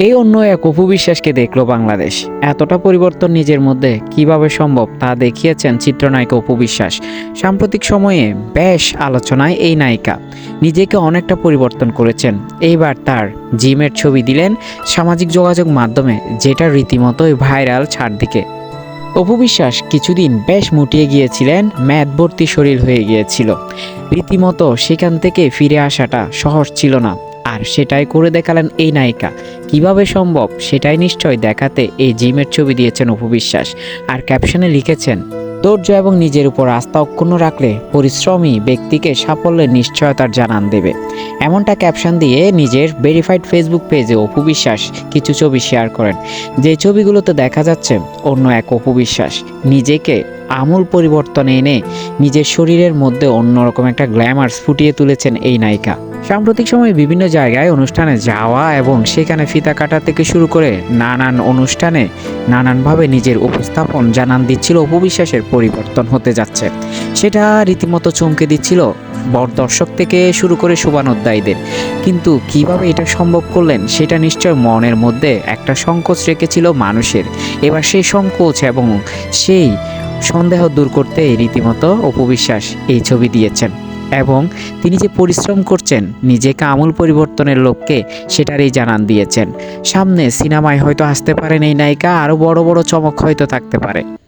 এই অন্য এক অপবিশ্বাসকে দেখল বাংলাদেশ। এতটা পরিবর্তন নিজের মধ্যে কীভাবে সম্ভব তা দেখিয়েছেন চিত্রনায়িকা অপবিশ্বাস। সাম্প্রতিক সময়ে বেশ আলোচনায় এই নায়িকা। নিজেকে অনেকটা পরিবর্তন করেছেন। এইবার তার জিমের ছবি দিলেন সামাজিক যোগাযোগ মাধ্যমে, যেটা রীতিমতোই ভাইরাল চারদিকে অপবিশ্বাস কিছুদিন বেশ মুটিয়ে গিয়েছিলেন ম্যাদভর্তি শরীর হয়ে গিয়েছিল। রীতিমতো সেখান থেকে ফিরে আসাটা সহজ ছিল না। আর সেটাই করে দেখালেন এই নায়িকা। কীভাবে সম্ভব? সেটাই নিশ্চয় দেখাতে এই জিমের ছবি দিয়েছেন উপবিশ্বাস আর ক্যাপশনে লিখেছেন, ধৈর্য এবং নিজের উপর আস্থা অক্ষুণ্ণ রাখলে পরিশ্রমী ব্যক্তিকে সাফল্যের নিশ্চয়তার জানান দেবে। এমনটা ক্যাপশন দিয়ে নিজের ভেরিফাইড ফেসবুক পেজে অপুবিশ্বাস কিছু ছবি শেয়ার করেন। যে ছবিগুলোতে দেখা যাচ্ছে, অন্য এক অপুবিশ্বাস নিজেকে আমূল পরিবর্তন এনে নিজের শরীরের মধ্যে অন্যরকম একটা গ্ল্যামার্স ফুটিয়ে তুলেছেন এই নায়িকা। সাম্প্রতিক সময়ে বিভিন্ন জায়গায় অনুষ্ঠানে যাওয়া এবং সেখানে ফিতা কাটা থেকে শুরু করে নানান অনুষ্ঠানে নানানভাবে নিজের উপস্থাপন জানান দিচ্ছিল অপবিশ্বাসের পরিবর্তন হতে যাচ্ছে। সেটা রীতিমতো চমকে দিচ্ছিল বড় দর্শক থেকে শুরু করে শুভানোধ্যায়ীদের কিন্তু কীভাবে এটা সম্ভব করলেন, সেটা নিশ্চয় মনের মধ্যে একটা সংকোচ রেখেছিল মানুষের। এবার সেই সংকোচ এবং সেই সন্দেহ দূর করতে রীতিমতো অপবিশ্বাস এই ছবি দিয়েছেন। এবং তিনি যে পরিশ্রম করছেন, নিজেকে আমূল পরিবর্তনের লোককে সেটারই জানান দিয়েছেন। সামনে সিনেমায় হয়তো আসতে পারেন এই নায়িকা, আরও বড় বড় চমক হয়তো থাকতে পারে।